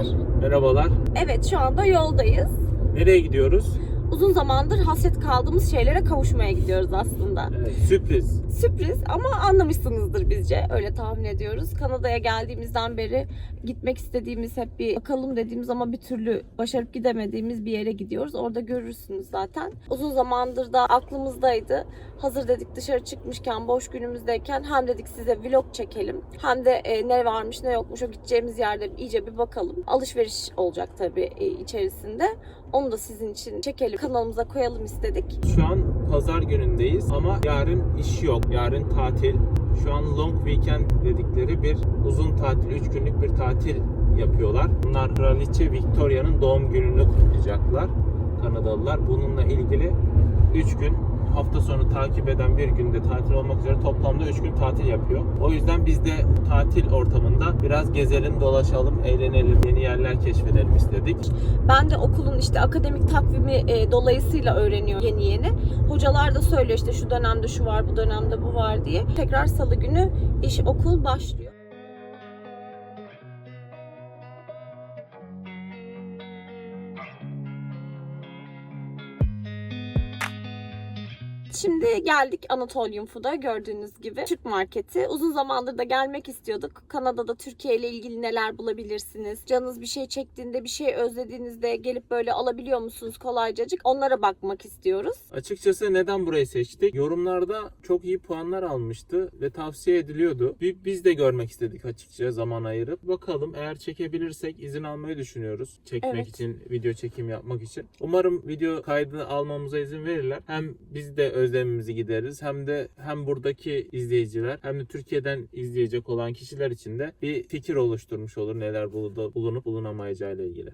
Merhabalar. Merhabalar. Evet şu anda yoldayız. Nereye gidiyoruz? Uzun zamandır hasret kaldığımız şeylere kavuşmaya gidiyoruz aslında. Evet, sürpriz. Sürpriz ama anlamışsınızdır bizce. Öyle tahmin ediyoruz. Kanada'ya geldiğimizden beri gitmek istediğimiz hep bir bakalım dediğimiz ama bir türlü başarıp gidemediğimiz bir yere gidiyoruz. Orada görürsünüz zaten. Uzun zamandır da aklımızdaydı. Hazır dedik dışarı çıkmışken boş günümüzdeyken hem dedik size vlog çekelim. Hem de e, ne varmış ne yokmuş o gideceğimiz yerde iyice bir bakalım. Alışveriş olacak tabii e, içerisinde. Onu da sizin için çekelim. Kanalımıza koyalım istedik. Şu an pazar günündeyiz ama yarın iş yok. Yarın tatil. Şu an long weekend dedikleri bir uzun tatil, 3 günlük bir tatil yapıyorlar. Bunlar Kraliçe Victoria'nın doğum gününü kutlayacaklar. Kanadalılar. Bununla ilgili 3 gün hafta sonu takip eden bir günde tatil olmak üzere toplamda 3 gün tatil yapıyor. O yüzden biz de tatil ortamında biraz gezelim, dolaşalım, eğlenelim, yeni yerler keşfedelim istedik. Ben de okulun işte akademik takvimi e, dolayısıyla öğreniyor yeni yeni. Hocalar da söylüyor işte şu dönemde şu var, bu dönemde bu var diye. Tekrar salı günü iş okul başlıyor. Şimdi geldik Anatolium Food'a gördüğünüz gibi. Türk marketi. Uzun zamandır da gelmek istiyorduk. Kanada'da Türkiye ile ilgili neler bulabilirsiniz? Canınız bir şey çektiğinde, bir şey özlediğinizde gelip böyle alabiliyor musunuz kolaycacık? Onlara bakmak istiyoruz. Açıkçası neden burayı seçtik? Yorumlarda çok iyi puanlar almıştı ve tavsiye ediliyordu. Bi- Biz de görmek istedik açıkça zaman ayırıp. Bakalım eğer çekebilirsek izin almayı düşünüyoruz. Çekmek Evet. için, video çekim yapmak için. Umarım video kaydını almamıza izin verirler. Hem biz de özlemimizi gideriz hem de hem buradaki izleyiciler hem de Türkiye'den izleyecek olan kişiler için de bir fikir oluşturmuş olur neler bulu- bulunup bulunamayacağı ile ilgili.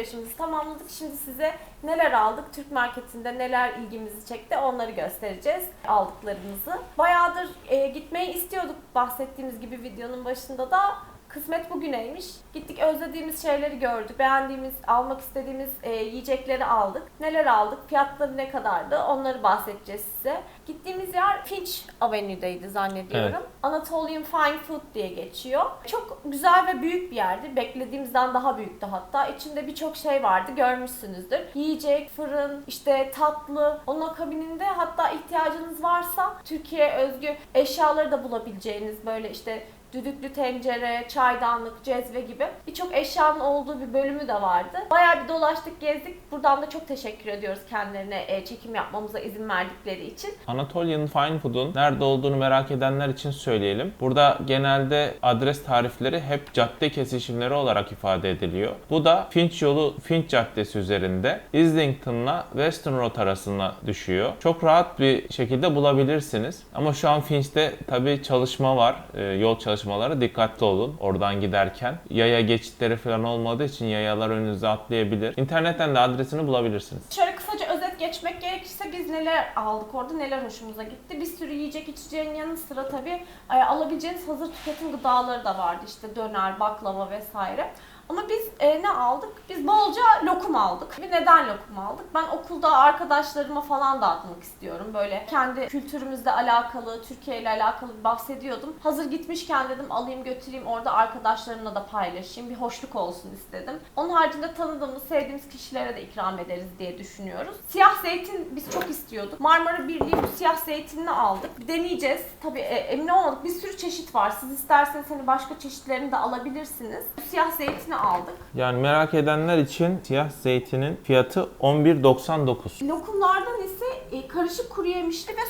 Alışverişimizi tamamladık. Şimdi size neler aldık, Türk marketinde neler ilgimizi çekti onları göstereceğiz aldıklarımızı. Bayağıdır e, gitmeyi istiyorduk bahsettiğimiz gibi videonun başında da. Kısmet bugüneymiş. Gittik özlediğimiz şeyleri gördük. Beğendiğimiz, almak istediğimiz e, yiyecekleri aldık. Neler aldık, fiyatları ne kadardı onları bahsedeceğiz size. Gittiğimiz yer Finch Avenue'deydi zannediyorum. Evet. Anatolian Fine Food diye geçiyor. Çok güzel ve büyük bir yerdi. Beklediğimizden daha büyüktü hatta. İçinde birçok şey vardı görmüşsünüzdür. Yiyecek, fırın, işte tatlı. Onun akabininde hatta ihtiyacınız varsa Türkiye özgü eşyaları da bulabileceğiniz böyle işte düdüklü tencere, çaydanlık, cezve gibi birçok eşyanın olduğu bir bölümü de vardı. Bayağı bir dolaştık, gezdik. Buradan da çok teşekkür ediyoruz kendilerine e, çekim yapmamıza izin verdikleri için. Anatolian Fine Food'un nerede olduğunu merak edenler için söyleyelim. Burada genelde adres tarifleri hep cadde kesişimleri olarak ifade ediliyor. Bu da Finch yolu Finch Caddesi üzerinde Islington'la Western Road arasına düşüyor. Çok rahat bir şekilde bulabilirsiniz. Ama şu an Finch'te tabii çalışma var. Ee, yol çalışmaları dikkatli olun oradan giderken. Yaya geçitleri falan olmadığı için yayalar önünüze atlayabilir. İnternetten de adresini bulabilirsiniz. Şöyle kısaca özet geçmek gerekirse biz neler aldık orada, neler hoşumuza gitti. Bir sürü yiyecek içeceğin yanı sıra tabii e, alabileceğiniz hazır tüketim gıdaları da vardı. İşte döner, baklava vesaire. Ama biz e, ne aldık? Biz bolca lokum aldık. Ve neden lokum aldık? Ben okulda arkadaşlarıma falan dağıtmak istiyorum. Böyle kendi kültürümüzle alakalı, Türkiye ile alakalı bahsediyordum. Hazır gitmişken dedim alayım götüreyim orada arkadaşlarımla da paylaşayım. Bir hoşluk olsun istedim. Onun haricinde tanıdığımız, sevdiğimiz kişilere de ikram ederiz diye düşünüyoruz. Siyah zeytin biz çok istiyorduk. Marmara Birliği bu siyah zeytinini aldık. Deneyeceğiz. Tabii e, emin olmadık. Bir sürü çeşit var. Siz isterseniz hani başka çeşitlerini de alabilirsiniz. Bu siyah zeytini aldık. Yani merak edenler için siyah zeytinin fiyatı 11.99. Lokumlardan ise e, karışık kuru yemişli ve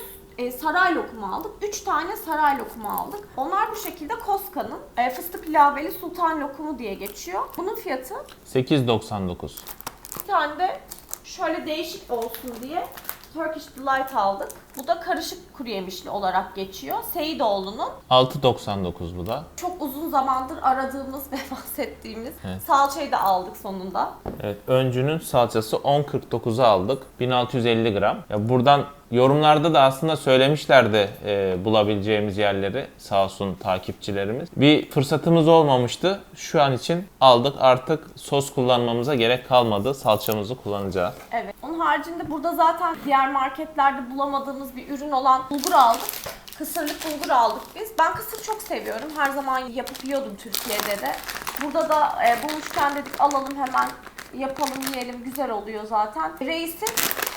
e, saray lokumu aldık. 3 tane saray lokumu aldık. Onlar bu şekilde Koska'nın e, fıstık ilaveli sultan lokumu diye geçiyor. Bunun fiyatı 8.99. bir tane de şöyle değişik olsun diye Turkish Delight aldık. Bu da karışık kuru yemişli olarak geçiyor. Seyidoğlu'nun 6.99 bu da. çok uzun zamandır aradığımız ve bahsettiğimiz Evet. salçayı da aldık sonunda. Evet, öncünün salçası 10.49'a aldık. 1650 gram. Ya buradan yorumlarda da aslında söylemişlerdi e, bulabileceğimiz yerleri sağ olsun takipçilerimiz. Bir fırsatımız olmamıştı. Şu an için aldık. Artık sos kullanmamıza gerek kalmadı. Salçamızı kullanacağız. Evet. Onun haricinde burada zaten diğer marketlerde bulamadığımız bir ürün olan bulgur aldık. Kısırlık bulgur aldık biz. Ben kısır çok seviyorum. Her zaman yapıp yiyordum Türkiye'de de. Burada da e, bulmuşken dedik alalım hemen yapalım yiyelim. Güzel oluyor zaten. Reis'in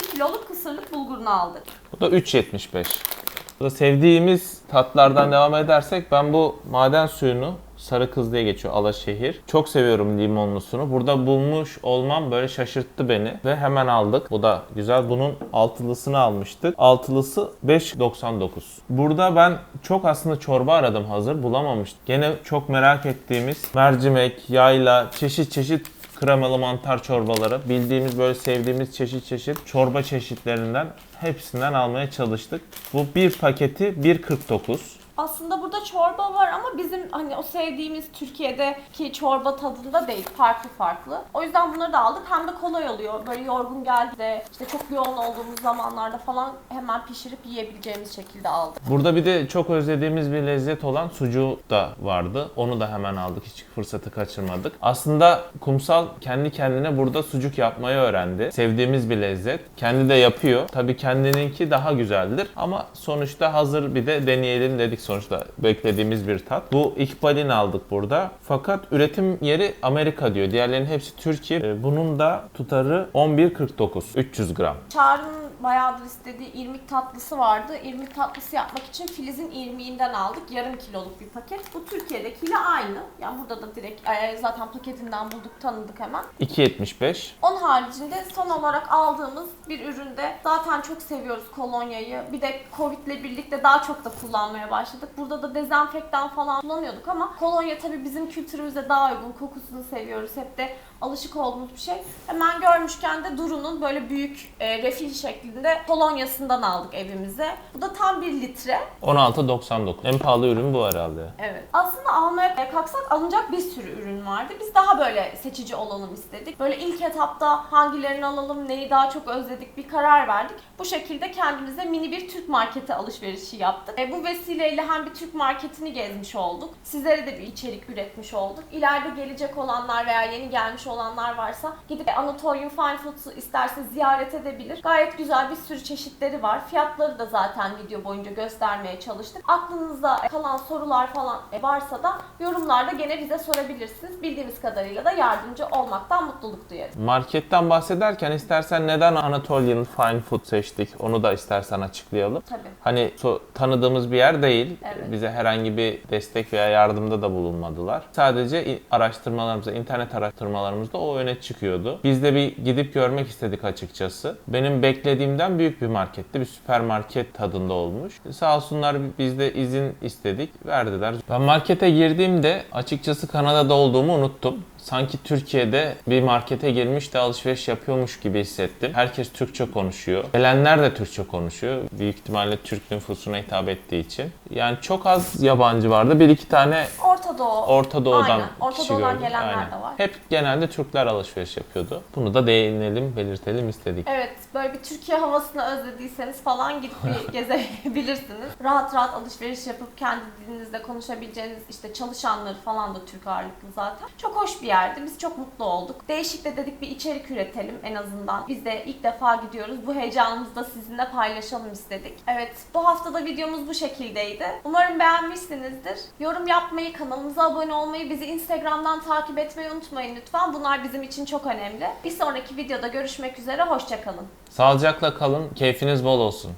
1 kiloluk kısırlık bulgurunu aldık. Bu da 3.75. Bu da sevdiğimiz tatlardan devam edersek ben bu maden suyunu Sarı Kız diye geçiyor Alaşehir. Çok seviyorum limonlusunu. Burada bulmuş olmam böyle şaşırttı beni ve hemen aldık. Bu da güzel. Bunun altılısını almıştık. Altılısı 5.99. Burada ben çok aslında çorba aradım hazır bulamamıştım. Gene çok merak ettiğimiz mercimek, yayla, çeşit çeşit kremalı mantar çorbaları, bildiğimiz böyle sevdiğimiz çeşit çeşit çorba çeşitlerinden hepsinden almaya çalıştık. Bu bir paketi 1.49. Aslında burada çorba var ama bizim hani o sevdiğimiz Türkiye'deki çorba tadında değil. Farklı farklı. O yüzden bunları da aldık. Hem de kolay oluyor. Böyle yorgun geldi de işte çok yoğun olduğumuz zamanlarda falan hemen pişirip yiyebileceğimiz şekilde aldık. Burada bir de çok özlediğimiz bir lezzet olan sucuğu da vardı. Onu da hemen aldık. Hiç fırsatı kaçırmadık. Aslında kumsal kendi kendine burada sucuk yapmayı öğrendi. Sevdiğimiz bir lezzet. Kendi de yapıyor. Tabii kendininki daha güzeldir. Ama sonuçta hazır bir de deneyelim dedik sonuçta. Beklediğimiz bir tat. Bu ikbalini aldık burada. Fakat üretim yeri Amerika diyor. Diğerlerinin hepsi Türkiye. Ee, Bunun da tutarı 11.49. 300 gram. Çağrı'nın bayağıdır istediği irmik tatlısı vardı. İrmik tatlısı yapmak için Filiz'in irmiğinden aldık. Yarım kiloluk bir paket. Bu Türkiye'dekiyle aynı. Yani burada da direkt e, zaten paketinden bulduk, tanıdık hemen. 2.75. Onun haricinde son olarak aldığımız bir üründe zaten çok seviyoruz kolonyayı. Bir de Covid'le birlikte daha çok da kullanmaya başladık. Burada da dezenfektan falan kullanıyorduk ama kolonya tabii bizim kültürümüze daha uygun. Kokusunu seviyoruz. Hep de alışık olduğumuz bir şey. Hemen görmüşken de Duru'nun böyle büyük e, refil şeklinde kolonyasından aldık evimize. Bu da tam 1 litre. 16.99. En pahalı ürün bu herhalde. Evet. Aslında almaya kalksak alınacak bir sürü ürün vardı. Biz daha böyle seçici olalım istedik. Böyle ilk etapta hangilerini alalım, neyi daha çok özledik bir karar verdik. Bu şekilde kendimize mini bir Türk marketi alışverişi yaptık. E, bu vesileyle hem bir Türk marketini gezmiş olduk. Sizlere de bir içerik üretmiş olduk. İleride gelecek olanlar veya yeni gelmiş olanlar varsa gidip Anatolian Fine Foods'u isterse ziyaret edebilir. Gayet güzel bir sürü çeşitleri var. Fiyatları da zaten video boyunca göstermeye çalıştık. Aklınızda kalan sorular falan varsa da yorumlarda gene bize sorabilirsiniz. Bildiğimiz kadarıyla da yardımcı olmaktan mutluluk duyarız. Marketten bahsederken istersen neden Anatolian Fine Food seçtik onu da istersen açıklayalım. Tabii. Hani so- tanıdığımız bir yer değil. Evet. Bize herhangi bir destek veya yardımda da bulunmadılar. Sadece araştırmalarımızda, internet araştırmalarımızda o öne çıkıyordu. Biz de bir gidip görmek istedik açıkçası. Benim beklediğimden büyük bir marketti. Bir süpermarket tadında olmuş. Sağ olsunlar biz de izin istedik. Verdiler. Ben markete girdiğimde açıkçası Kanada'da olduğumu unuttum. Sanki Türkiye'de bir markete girmiş de alışveriş yapıyormuş gibi hissettim. Herkes Türkçe konuşuyor. Gelenler de Türkçe konuşuyor. Büyük ihtimalle Türk nüfusuna hitap ettiği için. Yani çok az yabancı vardı. Bir iki tane Orta Doğu. Orta Doğu'dan Aynen. Orta kişi Doğu'dan gördüm. gelenler Aynen. de var. Hep genelde Türkler alışveriş yapıyordu. Bunu da değinelim, belirtelim istedik. Evet, böyle bir Türkiye havasını özlediyseniz falan gidip bir gezebilirsiniz. Rahat rahat alışveriş yapıp kendi dilinizde konuşabileceğiniz işte çalışanları falan da Türk ağırlıklı zaten. Çok hoş bir yerdi. Biz çok mutlu olduk. Değişik de dedik bir içerik üretelim en azından. Biz de ilk defa gidiyoruz. Bu heyecanımızı da sizinle paylaşalım istedik. Evet, bu hafta da videomuz bu şekildeydi. Umarım beğenmişsinizdir. Yorum yapmayı, kanalımıza abone olmayı, bizi Instagram'dan takip etmeyi unutmayın lütfen. Bunlar bizim için çok önemli. Bir sonraki videoda görüşmek üzere. Hoşçakalın. Sağlıcakla kalın, keyfiniz bol olsun.